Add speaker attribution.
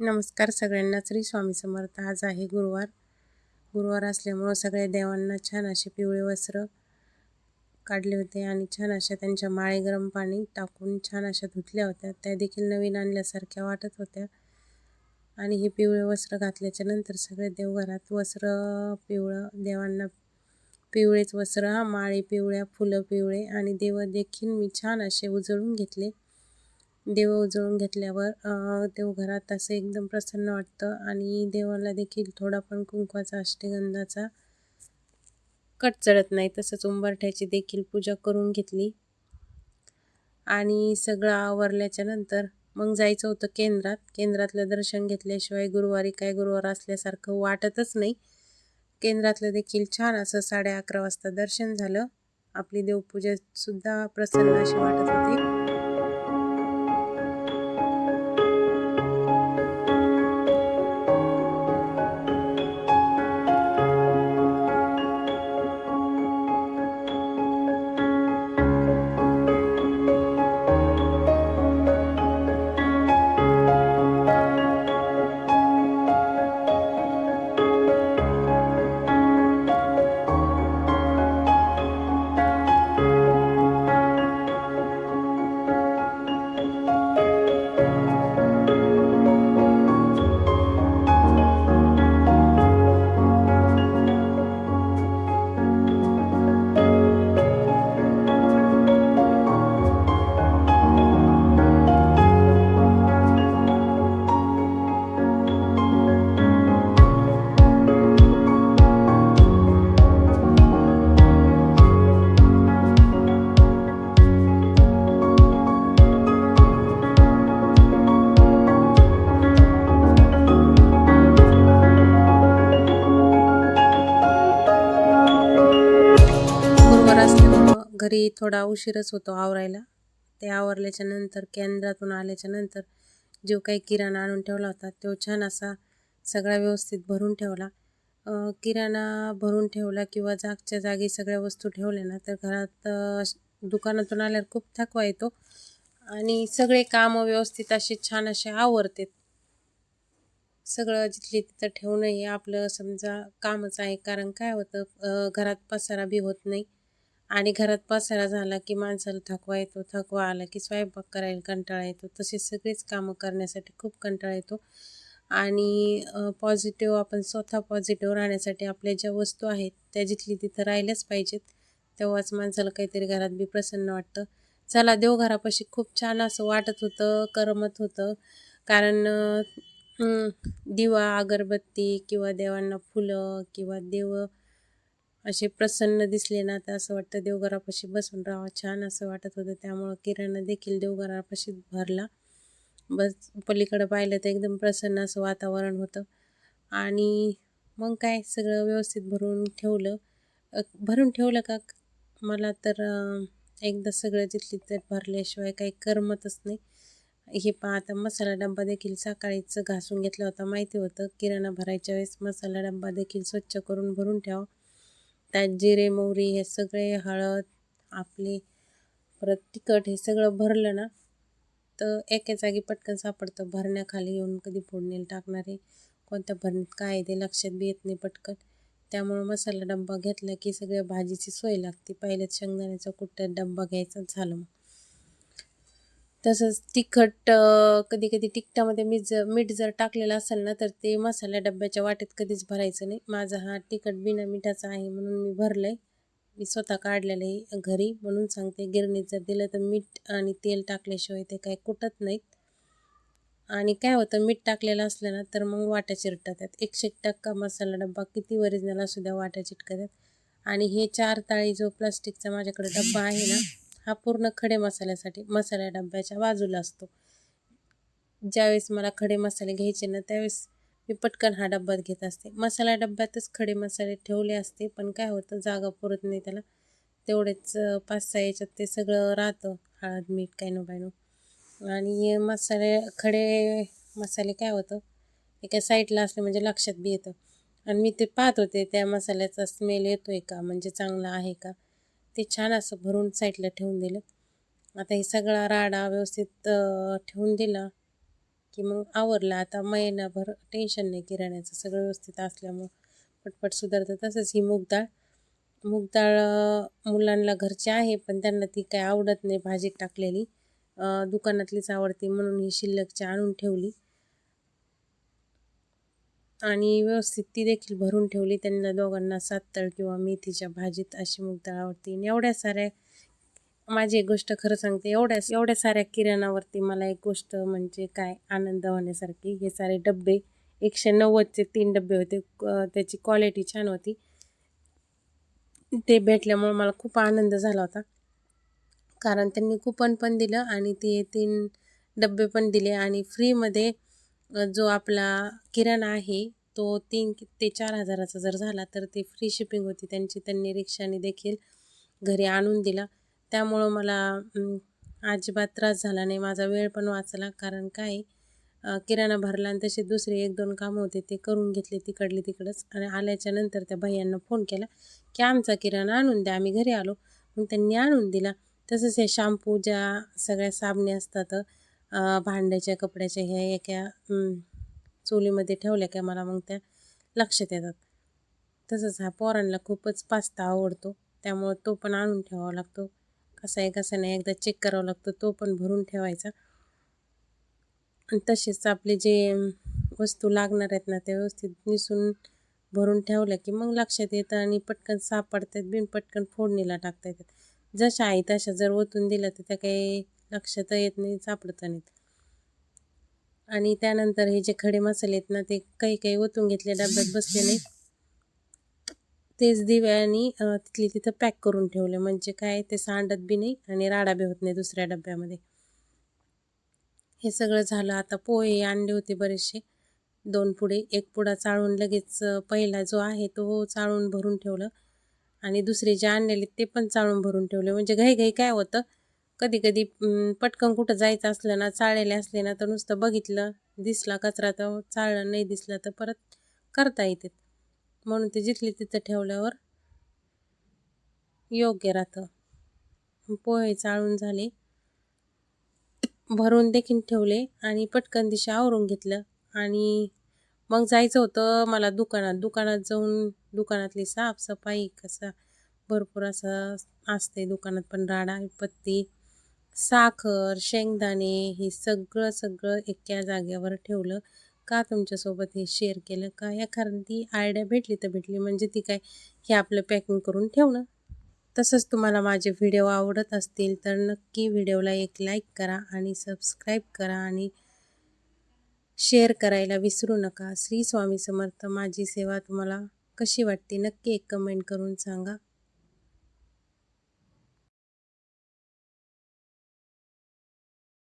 Speaker 1: नमस्कार सगळ्यांना. श्री स्वामी समर्थ. आज आहे गुरुवार. गुरुवार असल्यामुळं सगळ्या देवांना छान असे पिवळे वस्त्र काढले होते आणि छान अशा त्यांच्या माळे गरम पाणी टाकून छान अशा धुतल्या होत्या. त्या देखील नवीन आणल्यासारख्या वाटत होत्या. आणि हे पिवळे वस्त्र घातल्याच्या नंतर सगळे देवघरात वस्त्र पिवळं देवांना पिवळेच वस्त्र हा माळे पिवळ्या फुलं पिवळे आणि देव देखील मी छान असे उजळून घेतले. देव उजळून घेतल्यावर देवघरात असं एकदम प्रसन्न वाटतं आणि देवाला देखील थोडा पण कुंकवाचा अष्टगंधाचा कट चढत नाही. तसंच उंबरठ्याची देखील पूजा करून घेतली. आणि सगळं आवरल्याच्या नंतर मग जायचं होतं केंद्रात. केंद्रातलं दर्शन घेतल्याशिवाय गुरुवारी काय गुरुवार असल्यासारखं वाटतच नाही. केंद्रातलं देखील छान असं साडे अकरा वाजता दर्शन झालं. आपली देवपूजासुद्धा प्रसन्न अशी वाटत होती. घरी थोडा उशीरच होतो आवरायला. ते आवरल्याच्या नंतर केंद्रातून आल्याच्यानंतर जो काही किराणा आणून ठेवला होता तो छान असा सगळा व्यवस्थित भरून ठेवला. किराणा भरून ठेवला किंवा जागच्या जागी सगळ्या वस्तू ठेवल्या ना तर घरात दुकानातून आल्यावर खूप थकवा येतो आणि सगळे कामं व्यवस्थित असे छान असे आवरतात. सगळं जिथली तिथं ठेवणं हे आपलं समजा कामच आहे कारण काय होतं घरात पसारा बी होत नाही. आणि घरात पसारा झाला की माणसाला थकवा येतो थकवा आला की स्वयंपाक करायला कंटाळा येतो. तसेच सगळेच कामं करण्यासाठी खूप कंटाळा येतो. आणि पॉझिटिव्ह आपण स्वतः पॉझिटिव्ह राहण्यासाठी आपल्या ज्या वस्तू आहेत त्या जिथली तिथं राहिल्याच पाहिजेत तेव्हाच माणसाला काहीतरी घरात बी प्रसन्न वाटतं. चला देवघरापाशी खूप छान असं वाटत होतं करमत होतं. कारण दिवा अगरबत्ती किंवा देवांना फुलं किंवा देव असे प्रसन्न दिसले ना तर असं वाटतं देवघरापाशी बसून राहावं. छान असं वाटत होतं. त्यामुळं किराणा देखील देवघरापाशी भरला. बस पलीकडं पाहिलं तर एकदम प्रसन्न असं वातावरण होतं. आणि मग काय सगळं व्यवस्थित भरून ठेवलं. भरून ठेवलं का? मला तर एकदा सगळं तिथली तर भरल्याशिवाय काही करमतच नाही. हे पहा आता मसाला डब्बा देखील सकाळीच घासून घेतला होता. माहिती होतं किराणा भरायच्या वेळेस मसाला डब्बा देखील स्वच्छ करून भरून ठेवा. त्यात जिरे मोहरी हे सगळे हळद आपले परत तिखट हे सगळं भरलं ना तर एका जागी पटकन सापडतं. भरण्याखाली येऊन कधी फोडणीला टाकणारे कोणत्या भरणीत काय आहे ते लक्षात बी येत नाही पटकन. त्यामुळं मसाला डब्बा घेतला की सगळ्या भाजीची सोय लागते. पहिल्याच शेंगदाण्याचा कुठं डब्बा घ्यायचा झालं मग. तसंच तिखट कधी कधी तिखटामध्ये मी जर मीठ जर टाकलेलं असेल ना तर ते मसाल्या डब्याच्या वाटेत कधीच भरायचं नाही. माझा हा तिखट बिना मिठाचा आहे म्हणून मी भरलं आहे मी स्वतः काढलेलं आहे घरी म्हणून सांगते. गिरणीत जर दिलं तर मीठ आणि तेल टाकल्याशिवाय ते काही कुटत नाहीत. आणि काय होतं मीठ टाकलेलं असलं ना तर मग वाट्या चिरटतात. एकशे टक्का मसाला डब्बा किती ओरिजिनल असू द्या वाट्या चिटकतात. आणि हे चार ताळी जो प्लास्टिकचा माझ्याकडे डब्बा आहे ना हा पूर्ण खडे मसाल्यासाठी मसाल्या डब्याच्या बाजूला असतो. ज्यावेळेस मला खडे मसाले घ्यायचे ना त्यावेळेस मी पटकन हा डब्यात घेत असते. मसाला डब्यातच खडे मसाले ठेवले असते पण काय होतं जागा पुरत नाही त्याला. तेवढेच पाच सहा याच्यात ते सगळं राहतं हळद मीठ काय नो बायनो आणि मसाले खडे मसाले काय होतं एका साईडला असले म्हणजे लक्षात बी येतं. आणि मी ते पाहत होते त्या मसाल्याचा स्मेल येतो आहे का म्हणजे चांगला आहे का? ते छान असं भरून साईडला ठेवून दिलं. आता हे सगळा राडा व्यवस्थित ठेवून दिला की मग आवरला. आता महिनाभर टेन्शन नाही किराण्याचं. सगळं व्यवस्थित असल्यामुळं पटपट सुधारतं. तसंच ही मूग डाळ. मूग डाळ मुलांना घरची आहे पण त्यांना ती काय आवडत नाही भाजीत टाकलेली. दुकानातलीच आवडते म्हणून ही शिल्लकची आणून ठेवली. आणि व्यवस्थित ती देखील भरून ठेवली. त्यांना दोघांना सातळ किंवा मेथीच्या भाजीत अशी मूग आवडते. आणि एवढ्या साऱ्या माझी एक गोष्ट खरं सांगते. एवढ्या एवढ्या साऱ्या किराणावरती मला एक गोष्ट म्हणजे काय आनंद होण्यासारखी. हे सारे डब्बे एकशे नव्वदचे तीन डबे होते. त्याची क्वालिटी छान होती. ते भेटल्यामुळे मला खूप आनंद झाला होता. कारण त्यांनी कुपन पण दिलं आणि ते तीन डबे पण दिले. आणि फ्रीमध्ये जो आपला किराणा आहे तो तीन ते चार हजाराचा जर झाला तर ते फ्री शिपिंग होती. त्यांची त्यांनी रिक्षाने देखील घरी आणून दिला. त्यामुळं मला अजिबात त्रास झाला नाही. माझा वेळ पण वाचला. कारण काय किराणा भरला आणि तसे दुसरे एक दोन कामं होते ते करून घेतले तिकडले तिकडंच. आणि आल्याच्यानंतर त्या भैयांना फोन केला की आमचा किराणा आणून द्या. आम्ही घरी आलो. मग त्यांनी आणून दिला. तसंच हे शॅम्पू ज्या सगळ्या साबणे असतात भांड्याच्या कपड्याच्या ह्या एका चोलीमध्ये चुलीमध्ये ठेवल्या का मला मग त्या लक्षात येतात. तसंच हा पोरांना खूपच पास्ता आवडतो. त्यामुळं तो पण आणून ठेवावा लागतो. कसा आहे कसा नाही एकदा चेक करावा लागतो तो पण भरून ठेवायचा. आणि तसेच आपले जे वस्तू लागणार आहेत ना त्या व्यवस्थित निसून भरून ठेवल्या की मग लक्षात येतं आणि पटकन सापडतात बिन पटकन फोडणीला टाकता येतात. जशा आहे तशा जर ओतून दिल्या तर त्या काही लक्षात येत नाही सापडत नाहीत. आणि त्यानंतर हे जे खडे मसाले आहेत ना ते काही काही ओतून घेतले डब्यात बसले नाही तेच दिव्यानी तिथली तिथं पॅक करून ठेवले. म्हणजे काय ते सांडत बी नाही आणि राडा बी होत नाही दुसऱ्या डब्यामध्ये. हे सगळं झालं. आता पोहे आणले होते बरेचसे. दोन पुढे एक पुडा चाळून लगेच पहिला जो आहे तो चाळून भरून ठेवलं. आणि दुसरे जे आणलेले ते पण चाळून भरून ठेवले. म्हणजे घाई घाई काय होतं? कधी कधी पटकन कुठं जायचं असलं ना चाळलेले असले ना तर नुसतं बघितलं दिसला कचरा तर चाळलं नाही दिसला तर परत करता येते. म्हणून ते जिथले तिथं ठेवल्यावर योग्य राहतं. पोहे चाळून झाले भरून देखील ठेवले आणि पटकन दिशा आवरून घेतलं. आणि मग जायचं होतं मला दुकानात. दुकानात जाऊन दुकानातली साफसफाई कसा भरपूर असं असते दुकानात पण राडा पत्ती साखर शेंगदाणे हे सगळं सगळं एका जागेवर ठेवलं. का तुमच्यासोबत हे शेअर केलं? का? एखादी आयडिया भेटली तर भेटली. म्हणजे ती काय? हे आपलं पॅकिंग करून ठेवणं. तसंच तुम्हाला माझे व्हिडिओ आवडत असतील तर नक्की व्हिडिओला एक लाईक करा आणि सबस्क्राईब करा आणि शेअर करायला विसरू नका. श्री स्वामी समर्थ माझी सेवा तुम्हाला कशी वाटते? नक्की एक कमेंट करून सांगा.